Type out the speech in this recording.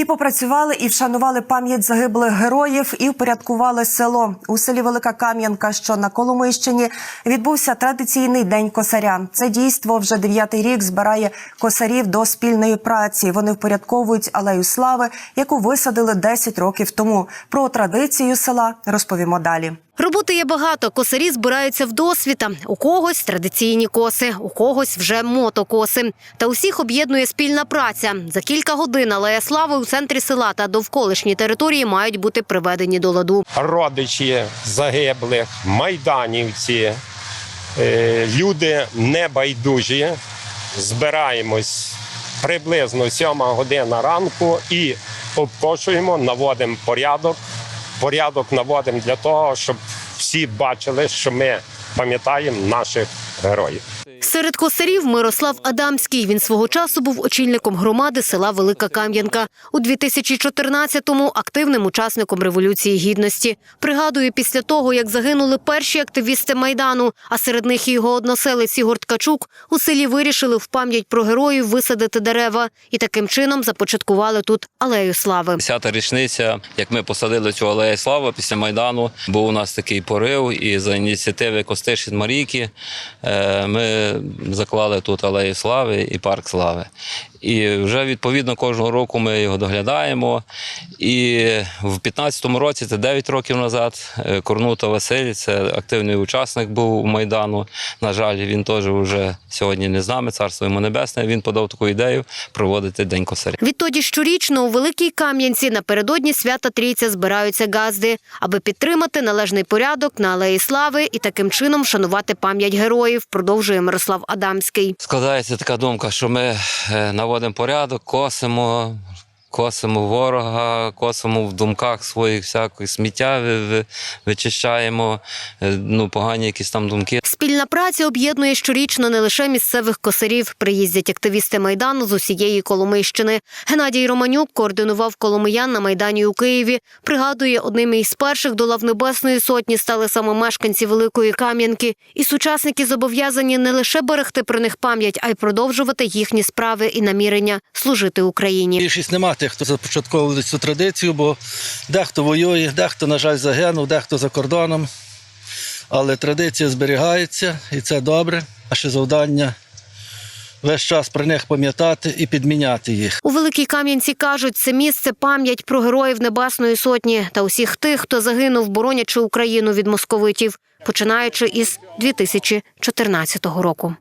І попрацювали, і вшанували пам'ять загиблих героїв, і впорядкували село у селі Велика Кам'янка, що на Коломийщині відбувся традиційний день косаря. Це дійство вже дев'ятий рік збирає косарів до спільної праці. Вони впорядковують алею слави, яку висадили 10 років тому. Про традицію села розповімо далі. Роботи є багато. Косарі збираються в досвіта. У когось традиційні коси, у когось вже мотокоси. Та усіх об'єднує спільна праця. За кілька годин алея слави у центрі села та довколишні території мають бути приведені до ладу. родичі загиблих, майданівці, е, люди небайдужі. Збираємось приблизно 7 година ранку і обкошуємо, наводимо порядок. Порядок наводимо для того, щоб всі бачили, що ми пам'ятаємо наших героїв. Серед косарів Мирослав Адамський. Він свого часу був очільником громади села Велика Кам'янка. У 2014-му активним учасником Революції Гідності. Пригадує, після того, як загинули перші активісти Майдану, а серед них і його односелець Ігор Ткачук, у селі вирішили в пам'ять про героїв висадити дерева і таким чином започаткували тут алею слави. Десята річниця, як ми посадили цю алею слави після Майдану, був у нас такий порив, і за ініціативи Костишин Марійки е, ми заклали тут алею слави і парк слави. І вже відповідно кожного року ми його доглядаємо. І в 15-му році, це 9 років назад, е, Корнута Василь, це активний учасник був Майдану. На жаль, він теж вже сьогодні не з нами, царство йому небесне. Він подав таку ідею проводити День косаря. Відтоді щорічно у Великій Кам'янці напередодні свята Трійця збираються газди, аби підтримати належний порядок на алеї слави і таким чином шанувати пам'ять героїв, продовжує Мирослав Адамський. Складається така думка, що ми е, наводимо порядок, косимо, косимо ворога, косимо в думках своїх всякої сміття, ви- ви- вичищаємо, е, ну, погані якісь там думки. Спільна праця об'єднує щорічно не лише місцевих косарів. Приїздять активісти майдану з усієї Коломийщини. Геннадій Романюк координував коломиян на майдані у Києві. Пригадує, одним із перших до лав Небесної сотні стали саме мешканці Великої Кам'янки. І сучасники зобов'язані не лише берегти про них пам'ять, а й продовжувати їхні справи і намірення служити Україні. Більшість нема тих, хто започатковував цю традицію, бо дехто воює, дехто, на жаль, загинув, дехто за кордоном. Але традиція зберігається, і це добре. Наше завдання весь час про них пам'ятати і підміняти їх. У Великій Кам'янці кажуть, це місце пам'ять про героїв Небесної Сотні та усіх тих, хто загинув, боронячи Україну від московитів, починаючи із 2014 року.